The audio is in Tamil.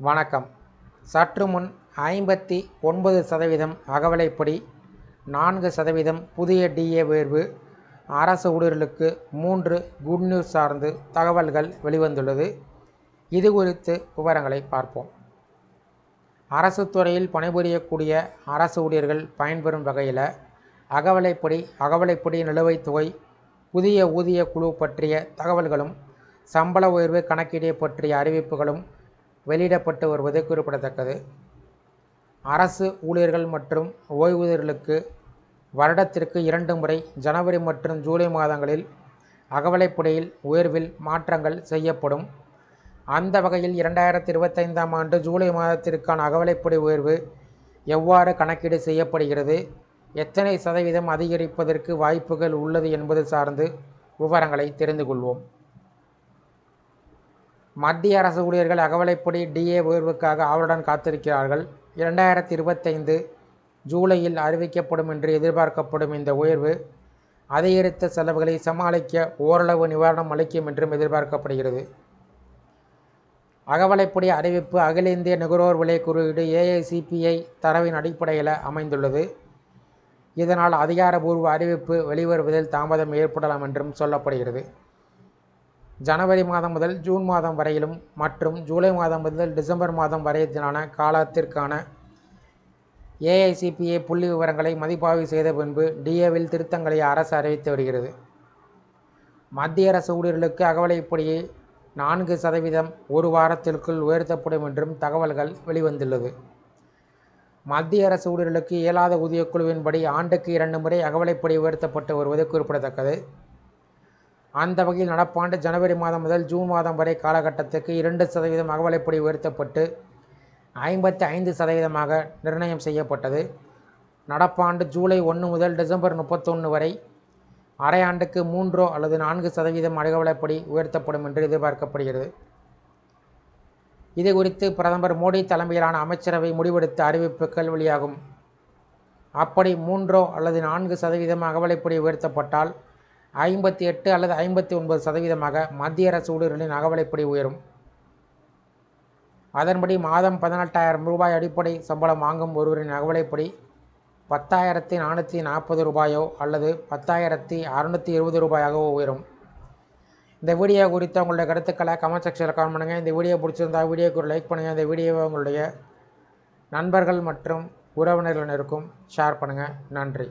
வணக்கம். சற்று முன் ஐம்பத்தி ஒன்பது சதவீதம் அகவலைப்படி நான்கு சதவீதம் புதிய டிஏ உயர்வு அரசு ஊழியர்களுக்கு மூன்று குட் நியூஸ் சார்ந்து தகவல்கள் வெளிவந்துள்ளது. இது குறித்து விவரங்களை பார்ப்போம். அரசு துறையில் பணிபுரியக்கூடிய அரசு ஊழியர்கள் பயன்பெறும் வகையில் அகவலைப்படி அகவலைப்படி நிலுவைத் தொகை புதிய ஊதிய குழு பற்றிய தகவல்களும் சம்பள உயர்வு கணக்கீடு பற்றிய அறிவிப்புகளும் வெளியிடப்பட்டு வருவது குறிப்பிடத்தக்கது. அரசு ஊழியர்கள் மற்றும் ஓய்வூதியர்களுக்கு வருடத்திற்கு இரண்டு முறை ஜனவரி மற்றும் ஜூலை மாதங்களில் அகவலைப்புடையில் உயர்வில் மாற்றங்கள் செய்யப்படும். அந்த வகையில் இரண்டாயிரத்தி இருபத்தைந்தாம் ஆண்டு ஜூலை மாதத்திற்கான அகவிலைப்படி உயர்வு எவ்வாறு கணக்கீடு செய்யப்படுகிறது எத்தனை சதவீதம் அதிகரிப்பதற்கு வாய்ப்புகள் உள்ளது என்பது சார்ந்து விவரங்களை தெரிந்து கொள்வோம். மத்திய அரசு ஊழியர்கள் அகவலைப்படி டிஏ உயர்வுக்காக ஆவலுடன் காத்திருக்கிறார்கள். இரண்டாயிரத்தி இருபத்தைந்து ஜூலையில் அறிவிக்கப்படும் என்று எதிர்பார்க்கப்படும் இந்த உயர்வு அதிகரித்த செலவுகளை சமாளிக்க ஓரளவு நிவாரணம் அளிக்கும் என்றும் எதிர்பார்க்கப்படுகிறது. அகவலைப்படி அறிவிப்பு அகில இந்திய நுகர்வோர் விலை குறியீடு ஏஐசிபிஐ தரவின் அடிப்படையில் அமைந்துள்ளது. இதனால் அதிகாரபூர்வ அறிவிப்பு வெளிவருவதில் தாமதம் ஏற்படலாம் என்றும் சொல்லப்படுகிறது. ஜனவரி மாதம் முதல் ஜூன் மாதம் வரையிலும் மற்றும் ஜூலை மாதம் முதல் டிசம்பர் மாதம் வரையிலான காலத்திற்கான ஏஐசிபிஏ புள்ளி விவரங்களை மதிப்பாய்வு செய்த பின்பு டிஏவில் திருத்தங்களை அரசு அறிவித்து வருகிறது. மத்திய அரசு ஊழியர்களுக்கு அகவலைப்படியை நான்கு சதவீதம் ஒரு வாரத்திற்குள் உயர்த்தப்படும் என்றும் தகவல்கள் வெளிவந்துள்ளது. மத்திய அரசு ஊழியர்களுக்கு இயலாத ஊதியக்குழுவின்படி ஆண்டுக்கு இரண்டு முறை அகவலைப்படி உயர்த்தப்பட்டு வருவது குறிப்பிடத்தக்கது. அந்த வகையில் நடப்பாண்டு ஜனவரி மாதம் முதல் ஜூன் மாதம் வரை காலகட்டத்துக்கு இரண்டு சதவீதம் அகவலைப்படி உயர்த்தப்பட்டு ஐம்பத்தி ஐந்து சதவீதமாக நிர்ணயம் செய்யப்பட்டது. நடப்பாண்டு ஜூலை ஒன்று முதல் டிசம்பர் முப்பத்தொன்று வரை அரையாண்டுக்கு மூன்றோ அல்லது நான்கு சதவீதம் அகவலைப்படி உயர்த்தப்படும் என்று எதிர்பார்க்கப்படுகிறது. இது குறித்து பிரதமர் மோடி தலைமையிலான அமைச்சரவை முடிவெடுத்த அறிவிப்புகள் வெளியாகும். அப்படி மூன்றோ அல்லது நான்கு சதவீதம் அகவலைப்படி உயர்த்தப்பட்டால் ஐம்பத்தி எட்டு அல்லது ஐம்பத்தி ஒன்பது சதவீதமாக மத்திய அரசு ஊழியர்களின் அகவலைப்படி உயரும். அதன்படி மாதம் பதினெட்டாயிரம் ரூபாய் அடிப்படை சம்பளம் வாங்கும் ஒருவரின் அகவலைப்படி பத்தாயிரத்தி நானூற்றி நாற்பது ரூபாயோ அல்லது பத்தாயிரத்தி அறுநூற்றி இருபது ரூபாயாகவோ உயரும். இந்த வீடியோ குறித்த உங்களுடைய கருத்துக்களை கமெண்ட் செக்ஷனில் கமெண்ட் பண்ணுங்கள் இந்த வீடியோ பிடிச்சிருந்தா வீடியோக்கு ஒரு லைக் பண்ணுங்கள் இந்த வீடியோவை உங்களுடைய நண்பர்கள் மற்றும் உறவினர்களினருக்கும் ஷேர் பண்ணுங்கள் நன்றி.